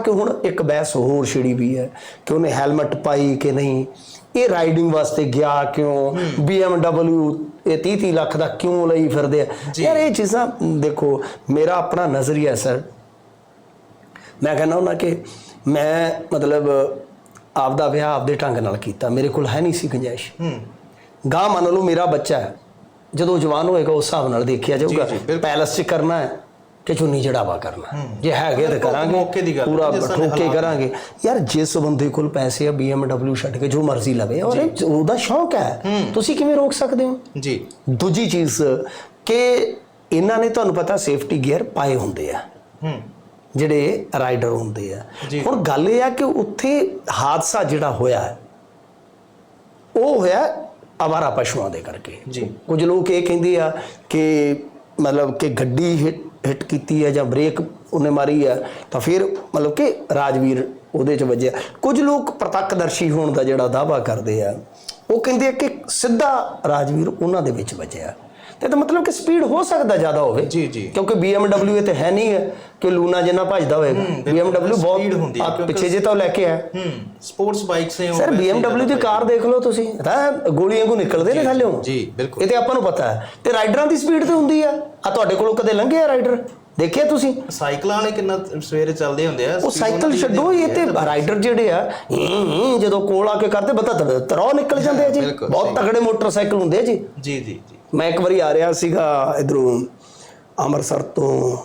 ਕਿ ਹੁਣ ਇੱਕ ਬਹਿਸ ਹੋਰ ਛਿੜੀ ਵੀ ਹੈ ਕਿ ਉਹਨੇ ਹੈਲਮਟ ਪਾਈ ਕਿ ਨਹੀਂ? ਇਹ ਰਾਈਡਿੰਗ ਵਾਸਤੇ ਗਿਆ ਕਿਉਂ? BMW ਇਹ 30 30 ਲੱਖ ਦਾ ਕਿਉਂ ਲਈ ਫਿਰਦੇ ਆ। ਯਾਰ ਇਹ ਚੀਜ਼ਾਂ ਦੇਖੋ ਮੇਰਾ ਆਪਣਾ ਨਜ਼ਰੀਆ ਸਰ ਮੈਂ ਕਹਿੰਦਾ ਹੁੰਦਾ ਕਿ ਮੈਂ ਮਤਲਬ ਆਪਦਾ ਵਿਆਹ ਆਪਦੇ ਢੰਗ ਨਾਲ ਕੀਤਾ। ਮੇਰੇ ਕੋਲ ਹੈ ਨਹੀਂ ਸੀ ਗੁੰਜਾਇਸ਼। ਹੂੰ। ਗਾਂ ਮੰਨ ਲਓ ਮੇਰਾ ਬੱਚਾ ਹੈ। ਜਦੋਂ ਜਵਾਨ ਹੋਏਗਾ ਉਸ ਹਿਸਾਬ ਨਾਲ ਦੇਖਿਆ ਜਾਊਗਾ। ਪੈਲਸ 'ਚ ਕਰਨਾ ਹੈ। ਕਿ ਚੁੰਨੀ ਚੜਾਵਾ ਕਰਨਾ। ਜੇ ਹੈਗੇ ਤਾਂ ਕਰਾਂਗੇ ਮੌਕੇ ਦੀ ਗੱਲ ਹੈ, ਪੂਰਾ ਠੋਕ ਕਰਾਂਗੇ। ਯਾਰ ਜਿਸ ਬੰਦੇ ਕੋਲ ਪੈਸੇ ਆ BMW ਛੱਡ ਕੇ ਜੋ ਮਰਜ਼ੀ ਲਵੇ ਔਰ ਉਹਦਾ ਸ਼ੌਕ ਹੈ। ਤੁਸੀਂ ਕਿਵੇਂ ਰੋਕ ਸਕਦੇ ਹੋ? ਜੀ। ਦੂਜੀ ਚੀਜ਼ ਕਿ ਇਹਨਾਂ ਨੇ ਤੁਹਾਨੂੰ ਪਤਾ ਸੇਫਟੀ ਗੀਅਰ ਪਾਏ ਹੁੰਦੇ ਆ। ਹੂੰ। ਜਿਹੜੇ ਰਾਈਡਰ ਹੁੰਦੇ ਆ। ਹੁਣ ਗੱਲ ਇਹ ਆ ਕਿ ਉੱਥੇ ਹਾਦਸਾ ਜਿਹੜਾ ਹੋਇਆ ਉਹ ਹੋਇਆ ਆਵਾਰਾ ਪਸ਼ੂਆਂ ਦੇ ਕਰਕੇ। ਜੀ। ਕੁਝ ਲੋਕ ਇਹ ਕਹਿੰਦੇ ਆ ਕਿ ਮਤਲਬ ਕਿ ਗੱਡੀ ਹਿੱਟ ਕੀਤੀ ਹੈ ਜਾਂ ਬ੍ਰੇਕ ਉਹਨੇ ਮਾਰੀ ਹੈ, ਤਾਂ ਫਿਰ ਮਤਲਬ ਕਿ ਰਾਜਵੀਰ ਉਹਦੇ ਚ ਵੱਜਿਆ। ਕੁਝ ਲੋਕ ਪ੍ਰਤੱਖਦਰਸ਼ੀ ਹੋਣ ਦਾ ਜਿਹੜਾ ਦਾਵਾ ਕਰਦੇ ਆ, ਉਹ ਕਹਿੰਦੇ ਆ ਕਿ ਸਿੱਧਾ ਰਾਜਵੀਰ ਉਹਨਾਂ ਦੇ ਵਿੱਚ ਵੱਜਿਆ। ਤੇ ਤਾਂ ਮਤਲਬ ਕਿ ਸਪੀਡ ਹੋ ਸਕਦਾ ਜ਼ਿਆਦਾ ਹੋਵੇ। ਜੀ, ਜੀ। ਕਿਉਂਕਿ BMW ਇਹ ਤੇ ਹੈ ਨਹੀਂ ਹੈ ਕਿ ਲੂਨਾ ਜਿੰਨਾ ਭੱਜਦਾ ਹੋਏਗਾ BMW ਬਹੁਤ ਆ, ਪਿੱਛੇ ਜੇ ਤਾਂ ਲੈ ਕੇ ਆਇਆ। ਹੂੰ ਸਪੋਰਟਸ ਬਾਈਕਸ ਨੇ ਸਰ BMW ਦੀ ਕਾਰ ਦੇਖ ਲਓ ਤੁਸੀਂ। ਤਾਂ ਗੋਲੀਆਂ ਕੋ ਨਿਕਲਦੇ ਨੇ ਥੱਲੇੋਂ ਜੀ, ਬਿਲਕੁਲ। ਇਹ ਤੇ ਆਪਾਂ ਨੂੰ ਪਤਾ ਹੈ। ਤੇ ਰਾਈਡਰਾਂ ਦੀ ਸਪੀਡ ਤੇ ਹੁੰਦੀ ਆ। ਆ ਤੁਹਾਡੇ ਕੋਲੋਂ ਕਦੇ ਲੰਘਿਆ ਰਾਈਡਰ ਦੇਖਿਆ ਤੁਸੀਂ? ਸਾਈਕਲਾਂ ਨੇ ਕਿੰਨਾ ਸਵੇਰੇ ਚੱਲਦੇ ਹੁੰਦੇ ਆ ਉਹ ਸਾਈਕਲ ਛੱਡੋ ਇਹ ਤੇ। ਰਾਈਡਰ ਜਿਹੜੇ ਆ ਜਦੋਂ ਕੋਲ ਆ ਕੇ ਕਰਦੇ ਬਤਾ ਤਰੋ ਨਿਕਲ ਜਾਂਦੇ ਆ ਜੀ। ਬਹੁਤ। ਤਗੜੇ ਮੋਟਰਸਾਈਕਲ ਹੁੰਦੇ ਆ ਜੀ ਜੀ ਜੀ। ਮੈਂ ਇੱਕ ਵਾਰੀ ਆ ਰਿਹਾ ਸੀਗਾ ਇਧਰੋਂ ਅੰਮ੍ਰਿਤਸਰ ਤੋਂ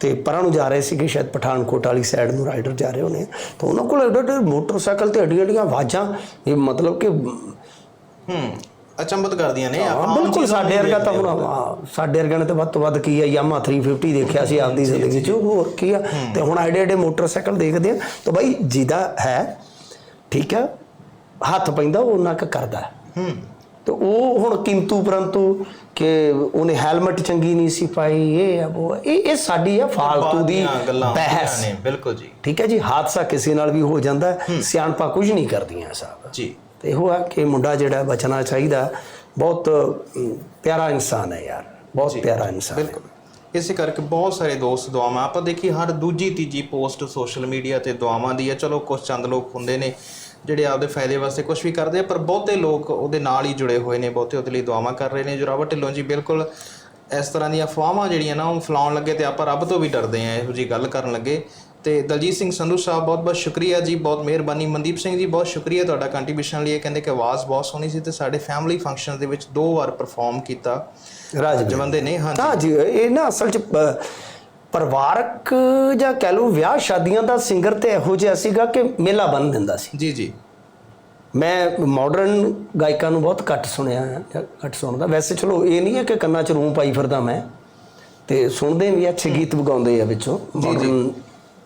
ਤੇ ਪਰਾਂ ਨੂੰ ਜਾ ਰਹੇ ਸੀਗੇ ਸ਼ਾਇਦ ਪਠਾਨਕੋਟ ਵਾਲੀ ਸਾਈਡ ਨੂੰ ਰਾਈਡਰ ਜਾ ਰਹੇ ਹੋਣੇ ਤਾਂ ਉਹਨਾਂ ਕੋਲ ਐਡੇ ਐਡੇ ਮੋਟਰਸਾਈਕਲ ਤੇ ਅੱਡੀਆਂ ਅੱਡੀਆਂ ਆਵਾਜ਼ਾਂ ਇਹ ਮਤਲਬ ਕਿ ਹੂੰ ਅਚੰਭਤ ਕਰਦੀਆਂ ਨੇ। ਆਮ ਬਿਲਕੁਲ ਸਾਡੇ ਨੂੰ ਵਰਗਾ ਤਾਂ ਹੁਣ ਸਾਡੇ ਵਰਗਾ ਨੇ ਤਾਂ ਵੱਧ ਤੋਂ ਵੱਧ ਕੀ ਆ ਯਾਮਾ 350 ਦੇਖਿਆ ਸੀ ਆਪਦੀ ਜ਼ਿੰਦਗੀ 'ਚ ਹੋਰ ਕੀ ਆ। ਤੇ ਹੁਣ ਐਡੇ ਐਡੇ ਮੋਟਰਸਾਈਕਲ ਦੇਖਦੇ ਆ ਤਾਂ ਬਾਈ ਜਿਹਦਾ ਹੈ ਠੀਕ ਆ ਹੱਥ ਪੈਂਦਾ ਉਹ ਉਹਨਾਂ ਕ ਕਰਦਾ। ਹੈ। ਤੇ ਉਹ ਹੁਣ ਕਿੰਤੂ ਪਰੰਤੂ ਕਿ ਉਹਨੇ ਹੈਲਮਟ ਚੰਗੀ ਨਹੀਂ ਸੀ ਪਾਈ ਇਹ ਆ ਉਹ ਆ। ਇਹ ਇਹ ਸਾਡੀ ਆ ਫਾਲਤੂ ਦੀ ਬਹਿਸ। ਨੇ ਬਿਲਕੁਲ ਜੀ। ਠੀਕ ਹੈ ਜੀ ਹਾਦਸਾ ਕਿਸੇ ਨਾਲ ਵੀ ਹੋ ਜਾਂਦਾ ਸਿਆਣਪਾ ਕੁਝ ਨਹੀਂ ਕਰਦੀਆਂ ਸਾਹਿਬ। ਜੀ। ਤੇ ਇਹੋ ਆ ਕਿ ਮੁੰਡਾ ਜਿਹੜਾ ਬਚਣਾ ਚਾਹੀਦਾ ਬਹੁਤ ਪਿਆਰਾ ਇਨਸਾਨ ਹੈ ਯਾਰ ਬਹੁਤ ਪਿਆਰਾ ਇਨਸਾਨ ਬਿਲਕੁਲ। ਇਸੇ ਕਰਕੇ ਬਹੁਤ ਸਾਰੇ ਦੋਸਤ ਦੁਆਵਾਂ ਆਪਾਂ ਦੇਖੀ ਹਰ ਦੂਜੀ ਤੀਜੀ ਪੋਸਟ ਸੋਸ਼ਲ ਮੀਡੀਆ ਤੇ ਦੁਆਵਾਂ ਦੀ ਹੈ ਚਲੋ ਕੁਝ ਚੰਦ ਲੋਕ ਹੁੰਦੇ ਨੇ ਜਿਹੜੇ ਆਪਦੇ ਫਾਇਦੇ ਵਾਸਤੇ ਕੁਝ ਵੀ ਕਰਦੇ ਆ ਪਰ ਬਹੁਤੇ ਲੋਕ ਉਹਦੇ ਨਾਲ ਹੀ ਜੁੜੇ ਹੋਏ ਨੇ ਬਹੁਤੇ ਉਹਦੇ ਲਈ ਦੁਆਵਾਂ ਕਰ ਰਹੇ ਨੇ। ਜੋਰਾਵਰ ਢਿੱਲੋਂ ਜੀ ਬਿਲਕੁਲ ਇਸ ਤਰ੍ਹਾਂ ਦੀਆਂ ਅਫਵਾਹਾਂ ਜਿਹੜੀਆਂ ਨਾ ਉਹ ਫਲਾਉਣ ਲੱਗੇ ਤੇ ਆਪਾਂ ਰੱਬ ਤੋਂ ਵੀ ਡਰਦੇ ਆ ਇਹੋ ਜੀ ਗੱਲ ਕਰਨ ਲੱਗੇ। ਤੇ ਦਲਜੀਤ ਸਿੰਘ ਸੰਧੂ ਸਾਹਿਬ ਬਹੁਤ ਬਹੁਤ ਸ਼ੁਕਰੀਆ ਜੀ ਬਹੁਤ ਮਿਹਰਬਾਨੀ। ਮਨਦੀਪ ਸਿੰਘ ਜੀ ਬਹੁਤ ਸ਼ੁਕਰੀਆ ਤੁਹਾਡਾ ਕੰਟਰੀਬਿਊਸ਼ਨ ਲਈ। ਇਹ ਕਹਿੰਦੇ ਕਿ ਆਵਾਜ਼ ਬਹੁਤ ਸੋਹਣੀ ਸੀ ਤੇ ਸਾਡੇ ਫੈਮਿਲੀ ਫੰਕਸ਼ਨ ਦੇ ਵਿੱਚ ਦੋ ਵਾਰ ਪਰਫਾਰਮ ਕੀਤਾ। ਰਾਜਵੀਰ ਜਵੰਦੇ ਨੇ ਹਾਂਜੀ। ਹਾਂ ਜੀ ਇਹ ਨਾ ਅਸਲ ਚ ਪਰਿਵਾਰਕ ਜਾਂ ਕਹਿ ਲਓ ਵਿਆਹ ਸ਼ਾਦੀਆਂ ਦਾ ਸਿੰਗਰ ਤੇ ਇਹੋ ਜਿਹਾ ਸੀਗਾ ਕਿ ਮੇਲਾ ਬੰਨ ਦਿੰਦਾ ਸੀ? ਜੀ ਜੀ। ਮੈਂ ਮਾਡਰਨ ਗਾਇਕਾਂ ਨੂੰ ਬਹੁਤ ਘੱਟ ਸੁਣਿਆ ਘੱਟ ਸੁਣਦਾ। ਵੈਸੇ ਚਲੋ ਇਹ ਨਹੀਂ ਹੈ ਕਿ ਕੰਨਾਂ 'ਚ ਰੂੰ ਪਾਈ ਫਿਰਦਾ ਮੈਂ ਤੇ ਸੁਣਦੇ ਵੀ ਅੱਛੇ ਗੀਤ ਵਗਾਉਂਦੇ ਆ ਵਿੱਚੋਂ। ਮਾਡਰਨ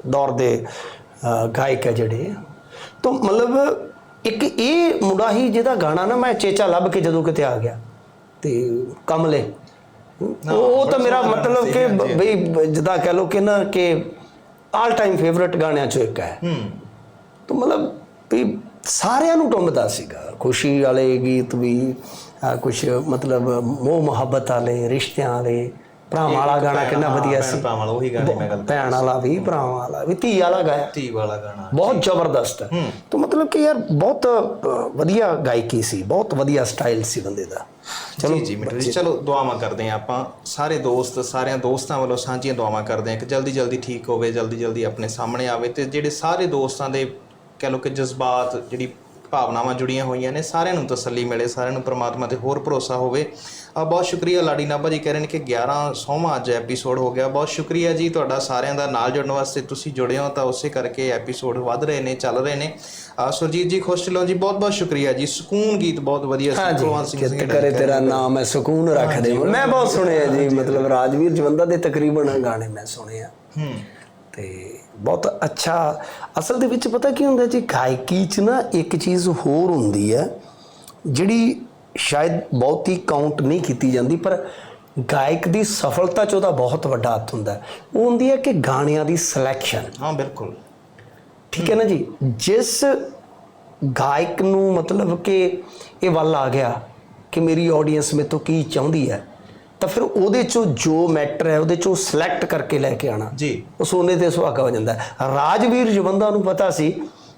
ਦੌਰ ਦੇ ਗਾਇਕ ਹੈ ਜਿਹੜੇ। ਤਾਂ ਮਤਲਬ ਇੱਕ ਇਹ ਮੁੰਡਾ ਹੀ ਜਿਹਦਾ ਗਾਣਾ ਨਾ ਮੈਂ ਚੇਚਾ ਲੱਭ ਕੇ ਜਦੋਂ ਕਿਤੇ ਆ ਗਿਆ ਤੇ ਕਮਲੇ। ਉਹ ਤਾਂ ਮੇਰਾ ਮਤਲਬ ਕਿ ਬਈ ਜਿੱਦਾਂ ਕਹਿ ਲਓ ਕਿ ਨਾ ਕਿ ਆਲ ਟਾਈਮ ਫੇਵਰਿਟ ਗਾਣਿਆਂ ਚੋਂ ਇੱਕ ਹੈ। ਹੂੰ। ਤਾਂ ਮਤਲਬ ਵੀ ਸਾਰਿਆਂ ਨੂੰ ਟੁੰਬਦਾ ਸੀਗਾ। ਖੁਸ਼ੀ ਵਾਲੇ ਗੀਤ ਵੀ ਕੁਝ ਮਤਲਬ ਮੋਹ ਮੁਹੱਬਤ ਵਾਲੇ ਰਿਸ਼ਤਿਆਂ ਵਾਲੇ ਭਰਾਵਾਂ ਵਾਲਾ ਗਾਣਾ ਕਿੰਨਾ ਵਧੀਆ ਸੀ। ਭੈਣ ਵਾਲਾ ਉਹੀ ਗਾਣੇ ਮੈਂ ਗੱਲ ਭੈਣ ਵਾਲਾ ਵੀ ਭਰਾਵਾਂ ਵਾਲਾ ਵੀ ਧੀ ਵਾਲਾ ਗਾਇਆ। ਧੀ ਵਾਲਾ ਗਾਣਾ ਬਹੁਤ ਜ਼ਬਰਦਸਤ ਹੈ। ਤਾਂ ਮਤਲਬ ਕਿ ਯਾਰ ਬਹੁਤ ਵਧੀਆ ਗਾਇਕੀ ਸੀ ਬਹੁਤ ਵਧੀਆ ਸਟਾਈਲ ਸੀ ਬੰਦੇ ਦਾ। ਚਲੋ ਜੀ ਜੀ ਚਲੋ ਦੁਆਵਾਂ ਕਰਦੇ ਹਾਂ ਆਪਾਂ। ਸਾਰੇ ਦੋਸਤ ਸਾਰਿਆਂ ਦੋਸਤਾਂ ਵੱਲੋਂ ਸਾਂਝੀਆਂ ਦੁਆਵਾਂ ਕਰਦੇ ਹਾਂ ਕਿ ਜਲਦੀ ਜਲਦੀ ਠੀਕ ਹੋਵੇ ਜਲਦੀ ਜਲਦੀ ਆਪਣੇ ਸਾਹਮਣੇ ਆਵੇ ਤੇ ਜਿਹੜੇ ਸਾਰੇ ਦੋਸਤਾਂ ਦੇ ਕਹਿ ਲਓ ਕਿ ਜਜ਼ਬਾਤ ਜਿਹੜੀ ਭਾਵਨਾਵਾਂ ਜੁੜੀਆਂ ਹੋਈਆਂ ਨੇ ਸਾਰਿਆਂ ਨੂੰ ਤਸੱਲੀ ਮਿਲੇ ਸਾਰਿਆਂ ਨੂੰ ਪ੍ਰਮਾਤਮਾ ਤੇ ਹੋਰ ਭਰੋਸਾ ਹੋਵੇ। ਆ ਬਹੁਤ ਸ਼ੁਕਰੀਆ ਲਾੜੀ ਨਾਭਾ ਜੀ ਕਹਿ ਰਹੇ ਨੇ ਕਿ 11 ਸੌਵਾਂ ਅੱਜ ਐਪੀਸੋਡ ਹੋ ਗਿਆ। ਬਹੁਤ ਸ਼ੁਕਰੀਆ ਜੀ ਤੁਹਾਡਾ ਸਾਰਿਆਂ ਦਾ ਨਾਲ ਜੁੜਨ ਵਾਸਤੇ ਤੁਸੀਂ ਜੁੜੇ ਹੋ ਤਾਂ ਉਸੇ ਕਰਕੇ ਐਪੀਸੋਡ ਵੱਧ ਰਹੇ ਨੇ ਚੱਲ ਰਹੇ ਨੇ। ਆ ਸੁਰਜੀਤ ਜੀ ਖੁਸ਼ ਚਲੋ ਜੀ ਬਹੁਤ ਬਹੁਤ ਸ਼ੁਕਰੀਆ ਜੀ। ਸਕੂਨ ਗੀਤ ਬਹੁਤ ਵਧੀਆ ਸੀ ਕੁਲਵੰਤ ਸਿੰਘ ਸਿੰਘ ਕਰੇ ਤੇਰਾ ਨਾਮ ਹੈ ਸਕੂਨ ਰੱਖ ਦੇ ਮੈਂ ਬਹੁਤ ਸੁਣਿਆ ਜੀ ਮਤਲਬ ਰਾਜਵੀਰ ਜਵੰਦਾ ਦੇ ਤਕਰੀਬਨ ਗਾਣੇ ਮੈਂ ਸੁਣੇ ਆ ਹੂੰ। ਤੇ ਬਹੁਤ ਅੱਛਾ। ਅਸਲ ਦੇ ਵਿੱਚ ਪਤਾ ਕੀ ਹੁੰਦਾ ਜੀ ਗਾਇਕੀ 'ਚ ਨਾ ਇੱਕ ਚੀਜ਼ ਹੋਰ ਹੁੰਦੀ ਹੈ ਜਿਹੜੀ ਸ਼ਾਇਦ ਬਹੁਤੀ ਕਾਊਂਟ ਨਹੀਂ ਕੀਤੀ ਜਾਂਦੀ ਪਰ ਗਾਇਕ ਦੀ ਸਫਲਤਾ 'ਚ ਉਹਦਾ ਬਹੁਤ ਵੱਡਾ ਹੱਥ ਹੁੰਦਾ। ਉਹ ਹੁੰਦੀ ਹੈ ਕਿ ਗਾਣਿਆਂ ਦੀ ਸਿਲੈਕਸ਼ਨ ਹਾਂ ਬਿਲਕੁਲ। ਠੀਕ ਹੈ ਨਾ ਜੀ? ਜਿਸ ਗਾਇਕ ਨੂੰ ਮਤਲਬ ਕਿ ਇਹ ਵੱਲ ਆ ਗਿਆ ਕਿ ਮੇਰੀ ਆਡੀਅנס ਮੇਰੇ ਤੋਂ ਕੀ ਚਾਹੁੰਦੀ ਹੈ ਤਾਂ ਫਿਰ ਉਹਦੇ ਚੋਂ ਜੋ ਮੈਟਰ ਹੈ ਉਹਦੇ ਚੋਂ ਸਿਲੈਕਟ ਕਰਕੇ ਲੈ ਕੇ ਆਣਾ ਜੀ। ਉਹ ਸੋਨੇ ਤੇ ਸੁਹਾਗਾ ਹੋ ਜਾਂਦਾ। ਰਾਜਵੀਰ ਜਵੰਦਾ ਨੂੰ ਪਤਾ ਸੀ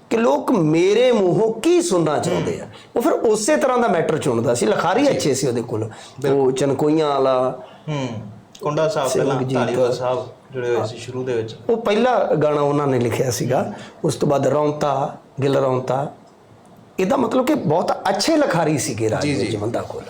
ਕਿ ਲੋਕ ਮੇਰੇ ਮੂੰਹੋਂ ਕੀ ਸੁਣਨਾ ਚਾਹੁੰਦੇ ਆ। ਉਹ ਫਿਰ ਉਸੇ ਤਰ੍ਹਾਂ ਦਾ ਮੈਟਰ ਚੁਣਦਾ ਸੀ। ਲਖਾਰੀ ਅੱਛੇ ਸੀ ਉਹਦੇ ਕੋਲ। ਉਹ ਚਨਕੋਈਆਂ ਵਾਲਾ। ਹੂੰ। ਕੁੰਡਾ ਸਾਹਿਬ ਪਹਿਲਾਂ ਧਾਲੀਵਾਲ ਸਾਹਿਬ ਜੁੜੇ ਹੋਏ ਸੀ ਸ਼ੁਰੂ ਦੇ ਵਿੱਚ। ਉਹ ਪਹਿਲਾ ਗਾਣਾ ਉਹਨਾਂ ਨੇ ਲਿਖਿਆ ਸੀਗਾ। ਉਸ ਤੋਂ ਬਾਅਦ ਰੌਂਤਾ ਗਿਲ ਰੌਂਤਾ। ਇਹਦਾ ਮਤਲਬ ਕਿ ਬਹੁਤ ਅੱਛੇ ਲਖਾਰੀ ਸੀਗੇ ਰਾਜਵੀਰ ਜਵੰਦਾ ਕੋਲ।